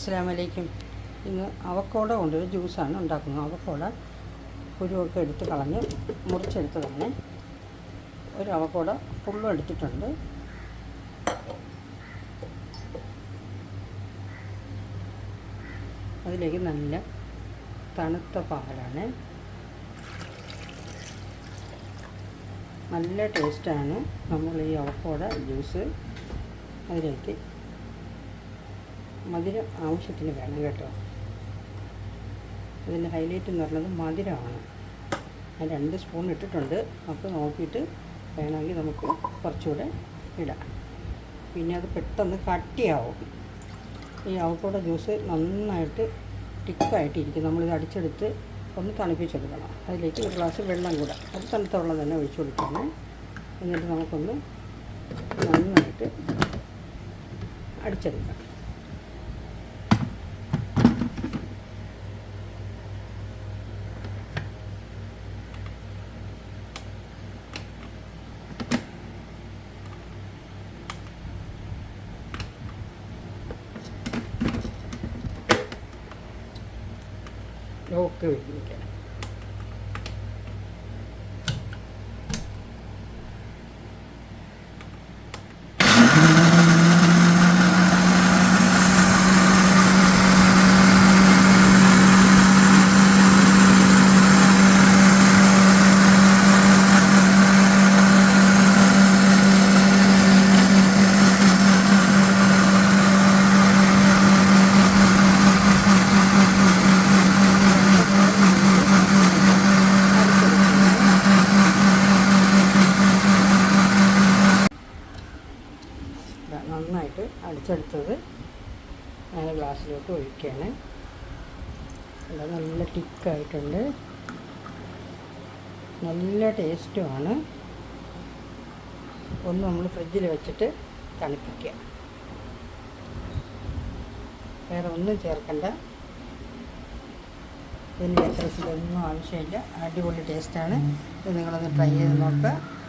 അസ്സാമലൈക്കും ഇന്ന് അവക്കോട കൊണ്ടൊരു ജ്യൂസാണ് ഉണ്ടാക്കുന്നത്. അവക്കോട കുരുവൊക്കെ എടുത്ത് കളഞ്ഞ് മുറിച്ചെടുത്തതാണ്. ഒരു അവക്കോട ഫുള്ളും എടുത്തിട്ടുണ്ട്. അതിലേക്ക് നല്ല തണുത്ത പാലാണ്. നല്ല ടേസ്റ്റാണ് നമ്മൾ ഈ അവക്കോട ജ്യൂസ്. അതിലേക്ക് മധുരം ആവശ്യത്തിന് വേണം കേട്ടോ. ഇതിന്റെ ഹൈലൈറ്റ് എന്ന് പറയുന്നത് മധുരമാണ്. ഞാൻ രണ്ട് സ്പൂൺ ഇട്ടിട്ടുണ്ട്. അപ്പോൾ നോക്കിയിട്ട് വേണമെങ്കിൽ നമുക്ക് കുറച്ചുകൂടെ ഇടാം. പിന്നെ അത് പെട്ടെന്ന് കട്ടിയാവും. ഈ അവക്കോട ജ്യൂസ് നന്നായിട്ട് ടിക്കായിട്ടിരിക്കും നമ്മളിത് അടിച്ചെടുത്ത് ഒന്ന് തണുപ്പിച്ചെടുക്കണം. അതിലേക്ക് ഒരു ഗ്ലാസ് വെള്ളം കൂടെ അത് തണുത്ത വെള്ളം തന്നെ ഒഴിച്ചു കൊടുക്കണം എന്നിട്ട് നമുക്കൊന്ന് നന്നായിട്ട് അടിച്ചെടുക്കാം. ലോക്ക് നന്നായിട്ട് അടിച്ചെടുത്തത് ഞാൻ ഗ്ലാസ്സിലോട്ട് ഒഴിക്കുകയാണ്. അത് നല്ല തിക്കായിട്ടുണ്ട്. നല്ല ടേസ്റ്റുമാണ്. ഒന്ന് നമ്മൾ ഫ്രിഡ്ജിൽ വെച്ചിട്ട് തണുപ്പിക്കുക. വേറെ ഒന്നും ചേർക്കണ്ട. ഇതിന് എത്ര ആവശ്യമില്ല. അടിപൊളി ടേസ്റ്റാണ്. ഇത് നിങ്ങളൊന്ന് ട്രൈ ചെയ്ത് നോക്കുക.